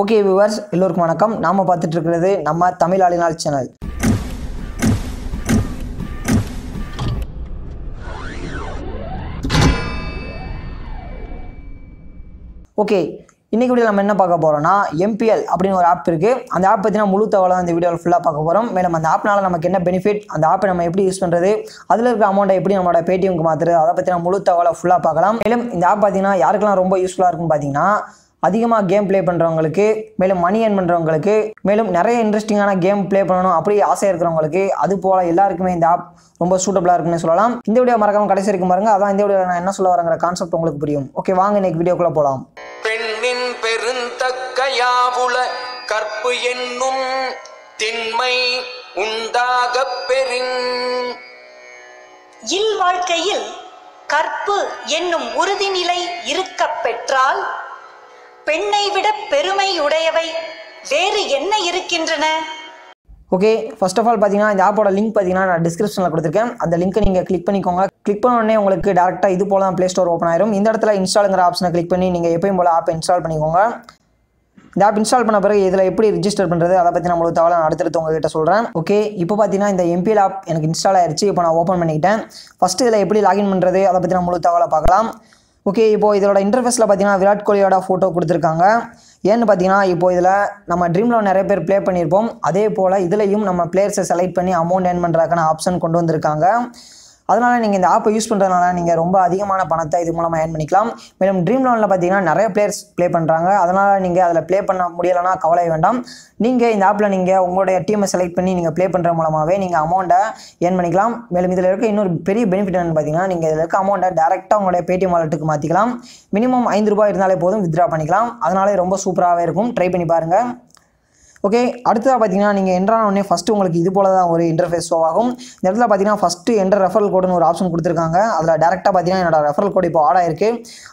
Okay viewers எல்லோருக்கும் வணக்கம். நாம் பார்த்துட்டு இருக்கிறது நம்ம தமிழ் ஆளினால் சேனல். ஓகே இன்றைக்கி வீடியோ நம்ம என்ன பார்க்க போகிறோம்னா எம்பிஎல் அப்படின்னு ஒரு ஆப் இருக்குது அந்த ஆப் பற்றின முழு தகவலை இந்த வீடியோவில் ஃபுல்லாக பார்க்க போகிறோம் மேலும் அந்த ஆப்னால் நமக்கு என்ன பெனிஃபிட் அந்த ஆப்பை நம்ம எப்படி யூஸ் பண்ணுறது அதில் இருக்கிற அமௌண்ட்டை எப்படி நம்மளோட பேடிஎம்க்கு மாற்றுறது அதை பற்றின முழு தகவலை ஃபுல்லாக பார்க்கலாம். மேலும் இந்த ஆப் பார்த்தீங்கன்னா யாருக்கெல்லாம் ரொம்ப யூஸ்ஃபுல்லாக இருக்குன்னு பார்த்தீங்கன்னா அதிகமாக கேம் ப்ளே பண்ணுறவங்களுக்கு மேலும் மணி ஏர்ன் பண்ணுறவங்களுக்கு மேலும் நிறைய இன்ட்ரெஸ்டிங்கான கேம் ப்ளே பண்ணணும் அப்படி ஆசை இருக்கிறவங்களுக்கு அது போல் எல்லாருக்குமே இந்த ஆப் ரொம்ப சூட்டபிளாக இருக்குன்னு சொல்லலாம். இந்த வீடியோ மறக்காம கடைசி வரைக்கும் பாருங்க. அதான் இந்த வீடியோ நான் என்ன சொல்ல வரங்கிற கான்செப்ட் உங்களுக்கு புரியும். ஓகே வாங்க இன்னைக்கு வீடியோக்குள்ளே போகலாம் பெண்ணின் பெருந்தக்க யாவுல கற்பு என்னும் திண்மை உண்டாகப் பெறின். இல் வாழ்க்கையில் கற்பு என்னும் உறுதிநிலை இருக்கப் பெற்றால் பெண்ணை விட பெருமை உடையவை. வேறு என்ன இருக்கின்றன? ஓகே ஃபர்ஸ்ட் ஆஃப் ஆல் பார்த்தீங்கன்னா இந்த ஆப்போட லிங்க் பார்த்தீங்கன்னா நான் டிஸ்கிரிப்ஷனில் கொடுத்துருக்கேன். அந்த லிங்க்கை நீங்கள் கிளிக் பண்ணிக்கோங்க. கிளிக் பண்ண உடனே உங்களுக்கு டேரெக்டாக இது போல தான் ப்ளே ஸ்டோர் ஓப்பன் ஆயிரும். இந்த இடத்துல இன்ஸ்டாலுங்கிற ஆப்ஷனை கிளிக் பண்ணி நீங்கள் எப்பயும் போல் ஆப் இன்ஸ்டால் பண்ணிக்கோங்க. இந்த ஆப் இன்ஸ்டால் பண்ண பிறகு இதில் எப்படி ரிஜிஸ்டர் பண்ணுறது அதை பற்றி நம்மளுக்கு உங்களுக்கு தகவலை நான் அடுத்தடுத்து உங்ககிட்ட சொல்கிறேன் ஓகே இப்போ பார்த்தீங்கன்னா இந்த எம்பிஎல் ஆப் எனக்கு இன்ஸ்டால் ஆயிடுச்சு இப்போ நான் ஓப்பன் பண்ணிக்கிட்டேன். ஃபஸ்ட்டு இதில் எப்படி லாகின் பண்ணுறது அதை பற்றி நம்மளுக்கு தகவலை பார்க்கலாம். ஓகே இப்போ இதோட இன்டர்ஃபேஸில் பார்த்தீங்கன்னா விராட் கோலியோட ஃபோட்டோ கொடுத்துருக்காங்க. ஏன்னு பார்த்தீங்கன்னா இப்போ இதில் நம்ம ட்ரீமில் நிறைய பேர் ப்ளே பண்ணியிருப்போம். அதே போல் இதுலையும் நம்ம பிளேயர்ஸை செலக்ட் பண்ணி அமௌண்ட் ஏர்ன் பண்ணுறதுக்கான ஆப்ஷன் கொண்டு வந்திருக்காங்க. அதனால் நீங்கள் இந்த ஆப்பை யூஸ் பண்ணுறதுனால நீங்கள் ரொம்ப அதிகமான பணத்தை இது மூலமாக ஏர்ன் பண்ணிக்கலாம். மேலும் ட்ரீம் லோனில் பார்த்தீங்கன்னா நிறைய பிளேயர்ஸ் ப்ளே பண்ணுறாங்க அதனால் நீங்கள் அதில் ப்ளே பண்ண முடியலைன்னா கவலை வேண்டாம். நீங்கள் இந்த ஆப்பில் நீங்கள் உங்களுடைய டீமை செலக்ட் பண்ணி நீங்கள் ப்ளே பண்ணுற மூலமாகவே நீங்கள் அமௌண்ட்டை ஏர்ன் பண்ணிக்கலாம். மேலும் இதில் இருக்க இன்னொரு பெரிய பெனிஃபிட் என்னென்னு பார்த்தீங்கன்னா நீங்கள் இதில் இருக்க அமௌண்ட்டை டேரெக்டாக உங்களுடைய பேடிஎம் வாலெட்டுக்கு மாற்றிக்கலாம் மினிமம் ஐந்து ரூபாய் இருந்தாலே போதும் வித்ட்ரா பண்ணிக்கலாம். அதனாலே ரொம்ப சூப்பராகவே இருக்கும். ட்ரை பண்ணி பாருங்கள் ஓகே அடுத்ததாக பார்த்தீங்கன்னா நீங்கள் என்ட்ரான உடனே ஃபஸ்ட்டு உங்களுக்கு இது போல தான் ஒரு இன்டர்ஃபேஸ் ஷோ ஆகும். இந்த இடத்துல பார்த்தீங்கன்னா ஃபஸ்ட்டு என்டர் ரெஃபரல் கோடுன்னு ஒரு ஆப்ஷன் கொடுத்துருக்காங்க. அதில் டேரெக்டாக பார்த்தீங்கன்னா என்னோட ரெஃபரல் கோடு இப்போ ஆட் ஆயிருக்கு.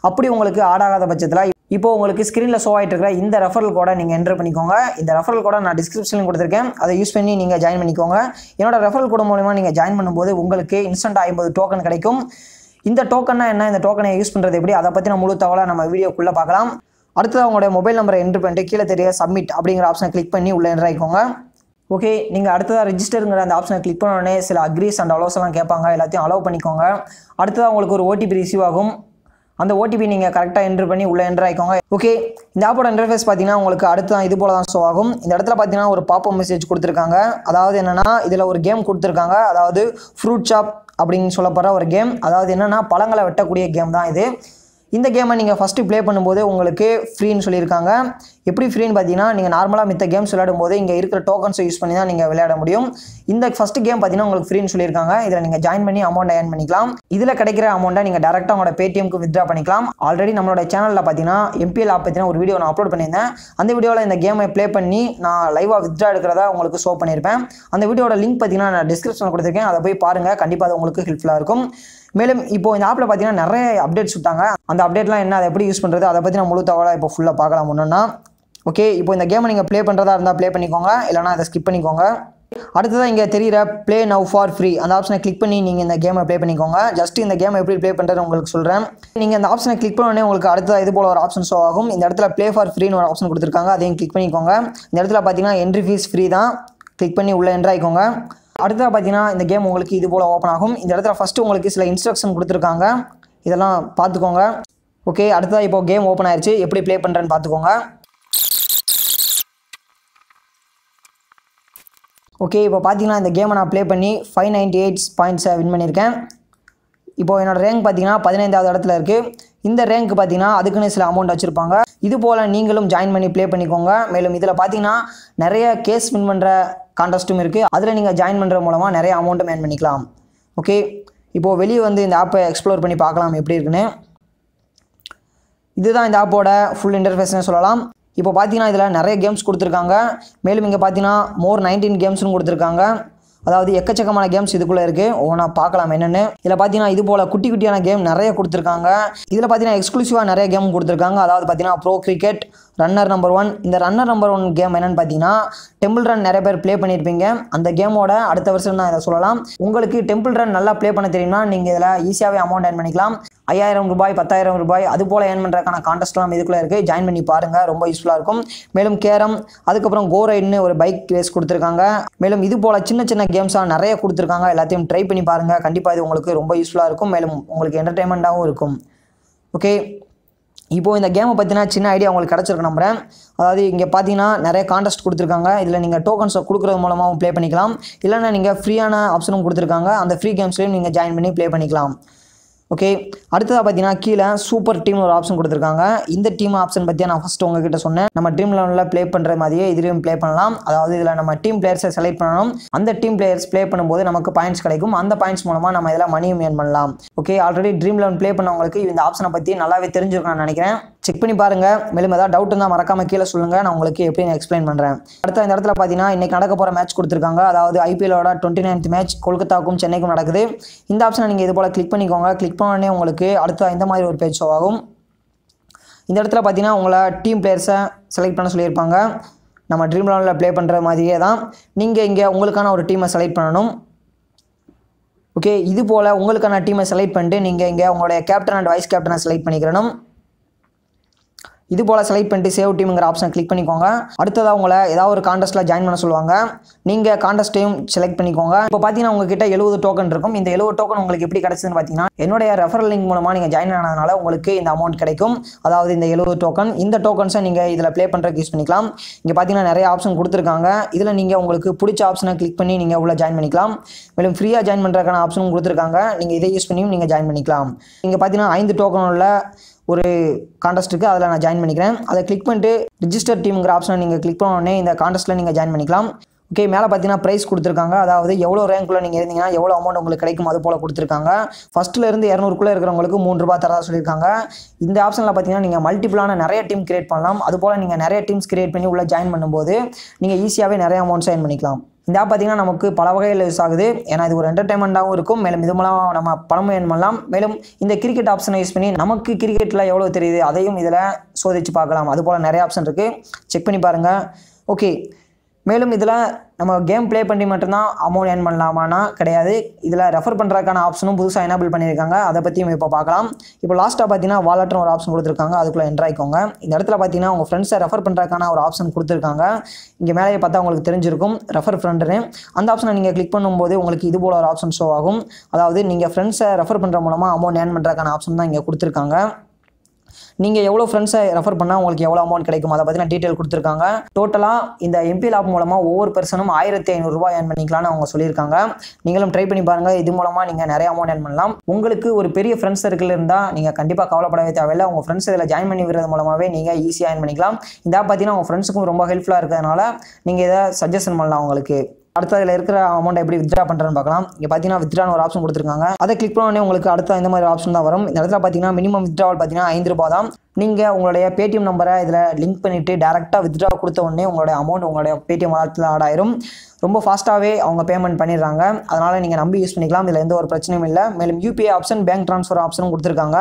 அப்படி உங்களுக்கு ஆட் ஆகாத பட்சத்தில் இப்போ உங்களுக்கு ஸ்க்ரீனில் ஷோ ஆகிட்டு இருக்கிற இந்த ரெஃபரல் கோடை நீங்கள் என்டர் பண்ணிக்கோங்க. இந்த ரெஃபரல் கோடை நான் டிஸ்கிரிப்ஷனில் கொடுத்துருக்கேன். அதை யூஸ் பண்ணி நீங்கள் ஜாயின் பண்ணிக்கோங்க. என்னோட ரெஃபரல் கோடு மூலமாக நீங்கள் ஜாயின் பண்ணும்போது உங்களுக்கு இன்ஸ்டன்ட் ஐம்பது டோக்கன் கிடைக்கும். இந்த டோக்கன்னா என்ன? இந்த டோக்கனை யூஸ் பண்ணுறது எப்படி? அதை பற்றி நான் முழு தகவலை நம்ம வீடியோக்குள்ளே பார்க்கலாம். அடுத்தது அவங்களுடைய மொபைல் நம்பரை என்ட்ரு பண்ணிட்டு கீழே தெரிய சப்மிட் அப்படிங்கிற ஆப்ஷனை கிளிக் பண்ணி உள்ளே என்ட்ரு ஆகிக்கோங்க ஓகே நீங்கள் அடுத்ததாக ரிஜிஸ்டருங்கிற அந்த ஆப்ஷனை கிளிக் பண்ணோடனே சில அக்ரீஸ் அண்ட் அலோஸ் எல்லாம் கேட்பாங்க. எல்லாத்தையும் அலோவ் பண்ணிக்கோங்க. அடுத்ததாக உங்களுக்கு ஒரு ஓடிபி ரிசீவ் ஆகும். அந்த ஓடிபி நீங்கள் கரெக்டாக என்ட்ரு பண்ணி உள்ளே என்ட்ரு ஆகிக்கோங்க ஓகே இந்த ஆப்போட இன்டர்ஃபேஸ் பார்த்தீங்கன்னா உங்களுக்கு அடுத்து தான் இது போல தான் ஷோ ஆகும். இந்த இடத்துல பார்த்தீங்கன்னா ஒரு பாப்பப் மெசேஜ் கொடுத்துருக்காங்க. அதாவது என்னென்னா இதில் ஒரு கேம் கொடுத்துருக்காங்க. அதாவது ஃப்ரூட் ஷாப் அப்படின்னு சொல்லப்படுற ஒரு கேம் அதாவது என்னென்னா பழங்களை வெட்டக்கூடிய கேம் தான் இது. இந்த கேமை நீங்கள் ஃபஸ்ட்டு ப்ளே பண்ணும்போது உங்களுக்கு ஃப்ரீன்னு சொல்லியிருக்காங்க. எப்படி ஃப்ரீன்னு பார்த்தீங்கன்னா நீங்கள் நார்மலாக மித்த கேம்ஸ் விளையாடும் போது இங்கே இருக்கிற டோக்கன்ஸை யூஸ் பண்ணி தான் நீங்கள் விளையாட முடியும். இந்த ஃபஸ்ட்டு கேம் பார்த்தீங்கன்னா உங்களுக்கு ஃப்ரீன்னு சொல்லியிருக்காங்க. இதில் நீங்கள் ஜாயின் பண்ணி அமௌண்ட் ஏர்ன் பண்ணிக்கலாம். இதில் கிடைக்கிற அமௌண்ட்டை நீங்கள் டேரெக்டாக உங்களோட பேடிஎம்க்கு வித்ரா பண்ணிக்கலாம். ஆல்ரெடி நம்மளோட சேனலில் பார்த்தீங்கன்னா எம்பிஎல் ஆப் பற்றின ஒரு வீடியோ நான் அப்லோட் பண்ணியிருந்தேன். அந்த வீடியோவில் இந்த கேமை ப்ளே பண்ணி நான் லைவாக வித்ரா எடுக்கிறதா உங்களுக்கு ஷோ பண்ணியிருப்பேன். அந்த வீடியோட லிங்க் பார்த்தீங்கன்னா நான் டிஸ்கிரிப்ஷனில் கொடுத்துருக்கேன். அதை போய் பாருங்கள் கண்டிப்பாக அது உங்களுக்கு ஹெல்ப்ஃபுல்லாக இருக்கும். மேலும் இப்போ இந்த ஆப்பில் பார்த்தீங்கன்னா நிறைய அப்டேட்ஸ் விட்டாங்க அந்த அப்டேட்லாம் என்ன அதை எப்படி யூஸ் பண்ணுறது அதை பற்றி நான் முழு தகவலாக இப்போ ஃபுல்லாக பார்க்கலாம் ஒன்றுன்னா ஓகே இப்போ இந்த கேமை நீங்கள் ப்ளே பண்ணுறதா இருந்தால் ப்ளே பண்ணிக்கோங்க. இல்லைனா அதை ஸ்கிப் பண்ணிக்கோங்க. அடுத்ததாக இங்கே தெரியிற ப்ளே நவ் ஃபார் ஃப்ரீ அந்த ஆப்ஷனை கிளிக் பண்ணி நீங்கள் இந்த கேமை ப்ளே பண்ணிக்கோங்க. ஜஸ்ட் இந்த கேமை எப்படி ப்ளே பண்ணுறது உங்களுக்கு சொல்கிறேன் நீங்கள் இந்த ஆப்ஷனை கிளிக் பண்ண உடனே உங்களுக்கு அடுத்த இது போல் ஒரு ஆப்ஷன் ஷோ ஆகும். இந்த இடத்துல ப்ளே ஃபார் ஃப்ரீன்னு ஒரு ஆப்ஷன் கொடுத்துருக்காங்க. அதையும் கிளிக் பண்ணிக்கோங்க. இந்த இடத்துல பார்த்தீங்கன்னா என்ட்ரி ஃபீஸ் ஃப்ரீ தான். கிளிக் பண்ணி உள்ளே என்ட்ராயிக்கோங்க அடுத்ததாக பார்த்தீங்கன்னா இந்த கேம் உங்களுக்கு இது போல் ஓப்பன் ஆகும். இந்த இடத்துல ஃபஸ்ட்டு உங்களுக்கு சில இன்ஸ்ட்ரக்ஷன் கொடுத்துருக்காங்க. இதெல்லாம் பார்த்துக்கோங்க. ஓகே அடுத்ததாக இப்போ கேம் ஓப்பன் ஆயிடுச்சு எப்படி ப்ளே பண்ணுறேன்னு பார்த்துக்கோங்க. ஓகே இப்போ பார்த்தீங்கன்னா இந்த கேமை நான் ப்ளே பண்ணி ஃபைவ் நைன்ட்டி எயிட் பாயிண்ட்ஸை வின் பண்ணியிருக்கேன். இப்போ என்னோடய ரேங்க் பார்த்தீங்கன்னா பதினைந்தாவது இடத்துல இருக்குது இந்த ரேங்க் பார்த்தீங்கன்னா அதுக்குன்னு சில அமௌண்ட் வச்சுருப்பாங்க. இது போல் நீங்களும் ஜாயின் பண்ணி ப்ளே பண்ணிக்கோங்க. மேலும் இதில் பார்த்தீங்கன்னா நிறைய கேஸ் வின் பண்ணுற கான்டெஸ்ட்டும் இருக்குது அதில் நீங்கள் ஜாயின் பண்ணுற மூலமாக நிறைய அமௌண்ட்டும் ஏர்ன் பண்ணிக்கலாம். ஓகே இப்போது வெளியே வந்து இந்த ஆப்பை எக்ஸ்ப்ளோர் பண்ணி பார்க்கலாம் எப்படி இருக்குன்னு. இதுதான் இந்த ஆப்போட ஃபுல் இன்டர்ஃபேஸ்னு சொல்லலாம். இப்போ பார்த்தீங்கன்னா இதில் நிறைய கேம்ஸ் கொடுத்துருக்காங்க. மேலும் இங்கே பார்த்தீங்கன்னா மோர் நைன்டீன் கேம்ஸ்னு கொடுத்துருக்காங்க. அதாவது எக்கச்சக்கமான கேம்ஸ் இதுக்குள்ளே இருக்குது ஒவ்வொன்றா பார்க்கலாம் என்னென்னு. இதில் பார்த்தீங்கன்னா இது போல் குட்டி குட்டியான கேம் நிறைய கொடுத்துருக்காங்க. இதில் பார்த்தீங்கன்னா எக்ஸ்க்ளூசிவாக நிறைய கேம் கொடுத்துருக்காங்க. அதாவது பார்த்தீங்கன்னா bro cricket runner number one இந்த ரன்னர் நம்பர் ஒன் கேம் என்னன்னு பார்த்தீங்கன்னா டெம்பிள் ரன் நிறைய பேர் ப்ளே பண்ணியிருப்பீங்க அந்த கேமோட அடுத்த வருஷம் தான் இதை சொல்லலாம். உங்களுக்கு டெம்பிள் ரன் நல்லா ப்ளே பண்ண தெரியும்னா நீங்கள் இதில் ஈஸியாகவே அமௌண்ட் ஏர்ன் பண்ணிக்கலாம். ஐயாயிரம் ரூபாய் பத்தாயிரம் ரூபாய் அது போல் ஏர்ன் பண்ணுறதுக்கான கான்டெஸ்ட்லாம் இதுக்குள்ளே இருக்குது ஜாயின் பண்ணி பாருங்கள் ரொம்ப யூஸ்ஃபுல்லாக இருக்கும். மேலும் கேரம் அதுக்கப்புறம் கோ ரைடுன்னு ஒரு பைக் ரேஸ் கொடுத்துருக்காங்க. மேலும் இது போல் சின்ன சின்ன கேம்ஸாக நிறைய கொடுத்துருக்காங்க. எல்லாத்தையும் ட்ரை பண்ணி பாருங்கள் கண்டிப்பாக இது உங்களுக்கு ரொம்ப யூஸ்ஃபுல்லாக இருக்கும். மேலும் உங்களுக்கு என்டர்டைன்மெண்ட்டாகவும் இருக்கும். ஓகே இப்போ இந்த கேமை பற்றினா சின்ன ஐடியா உங்களுக்கு கிடச்சிருக்கு நம்புறேன். அதாவது இங்கே பார்த்தீங்கன்னா நிறைய கான்டெஸ்ட் கொடுத்துருக்காங்க. இதில் நீங்கள் டோக்கன்ஸை கொடுக்குறது மூலமாகவும் ப்ளே பண்ணிக்கலாம். இல்லைன்னா நீங்கள் ஃப்ரீயான ஆப்ஷனும் கொடுத்துருக்காங்க. அந்த ஃப்ரீ கேம்ஸ்லையும் நீங்கள் ஜாயின் பண்ணி ப்ளே பண்ணிக்கலாம். ஓகே அடுத்ததாக பார்த்தீங்கன்னா கீழே சூப்பர் டீம்னு ஒரு ஆப்ஷன் கொடுத்துருக்காங்க. இந்த டீம் ஆப்ஷன் பற்றி நான் ஃபஸ்ட்டு உங்ககிட்ட சொன்னேன். நம்ம ட்ரீம் லெவலில் ப்ளே பண்ணுற மாதிரியே இதுலேயும் ப்ளே பண்ணலாம். அதாவது இதில் நம்ம டீம் பிளேயர்ஸை செலக்ட் பண்ணணும். அந்த டீம் பிளேயர்ஸ் ப்ளே பண்ணும்போது நமக்கு பாயிண்ட்ஸ் கிடைக்கும். அந்த பாயிண்ட்ஸ் மூலமாக நம்ம இதில் மணியும் ஏர்ன் பண்ணலாம். Okay already dream eleven play பண்ணவங்களுக்கு இந்த ஆப்ஷனை பற்றி நல்லாவே தெரிஞ்சிருக்கணும்னு நினைக்கிறேன். செக் பண்ணி பாருங்கள் மேலும் ஏதாவது டவுட் இருந்தால் மறக்காமல் கீழே சொல்லுங்கள் நான் உங்களுக்கு எப்படி எக்ஸ்பிளைன் பண்ணுறேன் அடுத்த இந்த இடத்துல பார்த்தீங்கன்னா இன்றைக்கி நடக்க போகிற மேட்ச் கொடுத்துருக்காங்க. அதாவது ஐபிஎலோட டுவெண்ட்டி நைன்த் மேட்ச் கொல்கத்தாவுக்கும் சென்னைக்கும் நடக்குது. இந்த ஆப்ஷனை நீங்கள் இது போல் கிளிக் பண்ணிக்கோங்க. கிளிக் பண்ணோடனே உங்களுக்கு அடுத்த இந்த மாதிரி ஒரு பேஜ் ஷோ ஆகும். இந்த இடத்துல பார்த்தீங்கன்னா உங்களை டீம் பிளேயர்ஸை செலக்ட் பண்ண சொல்லியிருப்பாங்க. நம்ம ட்ரீம் லெவலில் ப்ளே பண்ணுற மாதிரியே தான் நீங்கள் இங்கே உங்களுக்கான ஒரு டீமை செலக்ட் பண்ணணும். ஓகே இது போல் உங்களுக்கான டீமை செலக்ட் பண்ணிட்டு நீங்கள் இங்கே உங்களுடைய கேப்டன் அண்ட் வைஸ் கேப்டனை செலக்ட் பண்ணிக்கிறணும். இது போல் செலக்ட் பண்ணிட்டு சேவ் டீம்ங்கிற ஆப்ஷன் கிளிக் பண்ணிக்கோங்க. அடுத்ததாக உங்களை ஏதாவது ஒரு காண்டஸ்ட்டில் ஜாயின் பண்ண சொல்லுவாங்க. நீங்கள் காண்டஸ்ட்டையும் செலக்ட் பண்ணிக்கோங்க. இப்போ பார்த்தீங்கன்னா உங்ககிட்ட எழுபது டோக்கன் இருக்கும். இந்த எழுபது டோக்கன் உங்களுக்கு எப்படி கிடச்சதுன்னு பார்த்தீங்கன்னா என்னுடைய ரெஃபரல் லிங்க் மூலமாக நீங்கள் ஜாயின் ஆனதுனால உங்களுக்கு இந்த அமௌண்ட் கிடைக்கும். அதாவது இந்த எழுபது டோக்கன் இந்த டோக்கன்ஸை நீங்கள் இதில் ப்ளே பண்ணுறதுக்கு யூஸ் பண்ணிக்கலாம். இங்கே பார்த்தீங்கன்னா நிறைய ஆப்ஷன் கொடுத்துருக்காங்க. இதில் நீங்கள் உங்களுக்கு பிடிச்ச ஆப்ஷனை கிளிக் பண்ணி நீங்கள் உள்ள ஜாயின் பண்ணிக்கலாம். மேலும் ஃப்ரீயாக ஜாயின் பண்ணுறதுக்கான ஆப்ஷனும் கொடுத்துருக்காங்க. நீங்கள் இதை யூஸ் பண்ணியும் நீங்கள் ஜாயின் பண்ணிக்கலாம். இங்கே பார்த்தீங்கன்னா ஐந்து டோக்கன் உள்ள ஒரு காண்டஸ்ட் இருக்குது அதில் நான் ஜாயின் பண்ணிக்கிறேன். அதை கிளிக் பண்ணிட்டு ரிஜிஸ்டர் டீம்ங்கிற ஆப்ஷனை நீங்கள் கிளிக் பண்ண உடனே இந்த காண்டஸ்ட்டில் நீங்கள் ஜாயின் பண்ணிக்கலாம். ஓகே மேலே பார்த்தீங்கன்னா ப்ரைஸ் கொடுத்துருக்காங்க. அதாவது எவ்வளோ ரேங்க்குள்ளே நீங்கள் இருந்தீங்கன்னா எவ்வளோ அமௌண்ட் உங்களுக்கு கிடைக்கும் அது போல் கொடுத்துருக்காங்க. ஃபஸ்ட்டிலேருந்து இரநூறுக்குள்ளே இருக்கிறவங்களுக்கு மூணு ரூபா தரதா சொல்லியிருக்காங்க. இந்த ஆப்ஷனில் பார்த்தீங்கன்னா நீங்கள் மல்டிபிளான நிறைய டீம் கிரியேட் பண்ணலாம். அது போல் நீங்கள் நிறைய டீம்ஸ் கிரியேட் பண்ணி உள்ளே ஜாயின் பண்ணும்போது நீங்கள் ஈஸியாகவே நிறைய அமௌண்ட் ஜாயின் பண்ணிக்கலாம். இந்த பார்த்தீங்கன்னா நமக்கு பல வகையில் யூஸ் ஆகுது. ஏன்னா இது ஒரு என்டர்டைன்மெண்ட்டாகவும் இருக்கும். மேலும் இது மூலம் நம்ம பணமும் earn பண்ணலாம் மேலும் இந்த கிரிக்கெட் ஆப்ஷனை யூஸ் பண்ணி நமக்கு கிரிக்கெட்டில் எவ்வளோ தெரியுது அதையும் இதில் சோதிச்சு பார்க்கலாம். அதுபோல் நிறைய ஆப்ஷன் இருக்குது செக் பண்ணி பாருங்கள் ஓகே மேலும் இதில் நம்ம கேம் ப்ளே பண்ணி மட்டும்தான் அமௌண்ட் ஏர்ன் பண்ணலாமானா கிடையாது. இதில் ரெஃபர் பண்ணுறதுக்கான ஆப்ஷனும் புதுசாக எனபிள் பண்ணியிருக்காங்க. அதை பற்றியும் இப்போ பார்க்கலாம். இப்போ லாஸ்ட்டாக பார்த்தீங்கன்னா வாலெட்னு ஒரு ஆப்ஷன் கொடுத்துருக்காங்க. அதுக்குள்ளே என்ட்ராய்க்கோங்க இந்த இடத்துல பார்த்தீங்கன்னா உங்கள் ஃப்ரெண்ட்ஸை ரெஃபர் பண்ணுறதுக்கான ஒரு ஆப்ஷன் கொடுத்துருக்காங்க. இங்கே மேலேயே பார்த்தா உங்களுக்கு தெரிஞ்சிருக்கும். ரெஃபர் ஃப்ரெண்டுன்னு அந்த ஆப்ஷனை நீங்கள் கிளிக் பண்ணும்போது உங்களுக்கு இது போல் ஒரு ஆப்ஷன் ஷோ ஆகும். அதாவது நீங்கள் ஃப்ரெண்ட்ஸை ரெஃபர் பண்ணுற மூலமாக அமௌண்ட் ஏர்ன் பண்ணுறதுக்கான ஆப்ஷன் தான் இங்கே கொடுத்துருக்காங்க. நீங்கள் எவ்வளோ ஃப்ரெண்ட்ஸை ரெஃபர் பண்ணால் உங்களுக்கு எவ்வளோ அமௌண்ட் கிடைக்கும் அதை பற்றின டீட்டெயில் கொடுத்துருக்காங்க. டோட்டலாக இந்த எம்பி லாப் மூலமாக ஒவ்வொரு பர்சனும் ஆயிரத்தி ஐநூறுரூவா ஏர்ன் பண்ணிக்கலாம்னு அவங்க சொல்லியிருக்காங்க. நீங்களும் ட்ரை பண்ணி பாருங்கள் இது மூலமாக நீங்கள் நிறைய அமௌண்ட் ஏர்ன் பண்ணலாம். உங்களுக்கு ஒரு பெரிய ஃப்ரெண்ட்ஸ் சர்க்கிள் இருந்தால் நீங்கள் கண்டிப்பாக கவலைப்படவே தேவையில்லை. உங்கள் ஃப்ரெண்ட்ஸ் இதில் ஜாயின் பண்ணி விடுறது மூலமாகவே நீங்கள் ஈஸியாக ஏர்ன் பண்ணிக்கலாம். இந்த பார்த்தீங்கன்னா உங்கள் ஃப்ரெண்ட்ஸுக்கும் ரொம்ப ஹெல்ப்ஃபுல்லாக இருக்கிறதுனால நீங்கள் இதை சஜஷன் பண்ணலாம் உங்களுக்கு. அடுத்து அதில் இருக்கிற அமௌண்ட் எப்படி வித்ரா பண்ணுறேன்னு பார்க்கலாம். இங்கே பார்த்தீங்கன்னா வித்ரான்னு ஒரு ஆப்ஷன் கொடுத்துருக்காங்க. அதை கிளிக் பண்ண உடனே உங்களுக்கு அடுத்த இந்த மாதிரி ஆப்ஷன் தான் வரும். இந்த இடத்துல பார்த்தீங்கன்னா மினிமம் வித்ராவல் பார்த்தீங்கன்னா ஐந்து ரூபா தான். நீங்கள் உங்களுடைய பேடிஎம் நம்பரை இதில் லிங்க் பண்ணிவிட்டு டேரெக்டாக வித்ரா கொடுத்த உடனே உங்களுடைய அமௌண்ட் உங்களுடைய பேடிஎம் வாலெட்டில் ஆட் ஆயிரும். ரொம்ப ஃபாஸ்ட்டாகவே அவங்க பேமெண்ட் பண்ணிடுறாங்க. அதனால் நீங்கள் நம்பி யூஸ் பண்ணிக்கலாம். இதில் எந்த ஒரு பிரச்சனையும் இல்லை. மேலும் யூபிஐ ஆப்ஷன் பேங்க் ட்ரான்ஸ்ஃபர் ஆப்ஷனும் கொடுத்துருக்காங்க.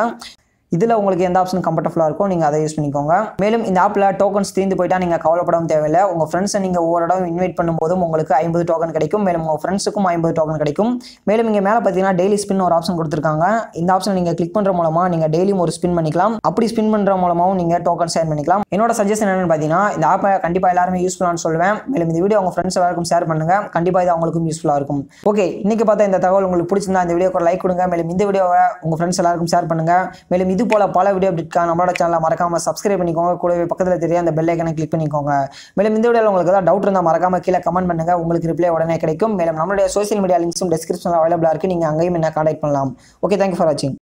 இதில் உங்களுக்கு எந்த ஆப்ஷன் கம்ஃபர்டபுளாக இருக்கும் நீங்கள் அதை யூஸ் பண்ணிக்கோங்க. மேலும் இந்த ஆப்பில் டோக்கன்ஸ் தீர்ந்து போயிட்டா நீங்கள் கவலைப்படவும் தேவையில்லை. உங்கள் ஃப்ரெண்ட்ஸை நீங்கள் ஒவ்வொரு இடம் இன்வைட் பண்ணும்போதும் உங்களுக்கு ஐம்பது டோக்கன் கிடைக்கும். மேலும் உங்கள் ஃப்ரெண்ட்ஸுக்கும் ஐம்பது டோக்கன் கிடைக்கும். மேலும் இங்கே மேலே பார்த்தீங்கன்னா டெய்லி ஸ்பின் ஒரு ஆப்ஷன் கொடுத்துருக்காங்க. இந்த ஆப்ஷன் நீங்கள் கிளிக் பண்ணுற மூலமாக நீங்கள் டெய்லியும் ஒரு ஸ்பின் பண்ணிக்கலாம். அப்படி ஸ்பின் பண்ணுற மூலமாகவும் நீங்கள் டோக்கன் ஷேர் பண்ணிக்கலாம். என்னோட சஜஷன் என்னென்னு பார்த்தீங்கன்னா இந்த ஆப்பை கண்டிப்பாக எல்லாருமே யூஸ்ஃபுல்லானு சொல்லுவேன். மேலும் இந்த வீடியோ உங்கள் ஃப்ரெண்ட்ஸ் எல்லாருக்கும் ஷேர் பண்ணுங்க. கண்டிப்பாக இது அவங்களுக்கும் யூஸ்ஃபுல்லாக இருக்கும். ஓகே இன்னைக்கு பார்த்தா இந்த தகவல் உங்களுக்கு பிடிச்சிருந்தா இந்த வீடியோக்கு லைக் கொடுங்க. மேலும் இந்த வீடியோவை உங்கள் ஃப்ரெண்ட்ஸ் எல்லாருக்கும் ஷேர் பண்ணுங்கள் மேலும் இது போல பல வீடியோ அப்டேட்காக நம்மளோட சேனலை மறக்காம சப்ஸ்கிரைப் பண்ணிக்கோங்க. கூடவே பக்கத்தில் தெரிய அந்த பெல் ஐக்கனை கிளிக் பண்ணிக்கோங்க. மேலும் இந்த வீடியோவில் உங்களுக்கு ஏதாவது டவுட் இருந்தால் மறக்காம கீழே கமெண்ட் பண்ணுங்க. உங்களுக்கு ரிப்ளை உடனே கிடைக்கும். மேலும் நம்மளுடைய சோஷியல் மீடியா லிங்க்ஸும் டிஸ்கிரிப்ஷனில் அவைலபிளாக இருக்கு. நீங்கள் அங்கேயும் என்ன கான்டாக்ட் பண்ணலாம். ஓகே தேங்க்யூ ஃபார் வாட்சிங்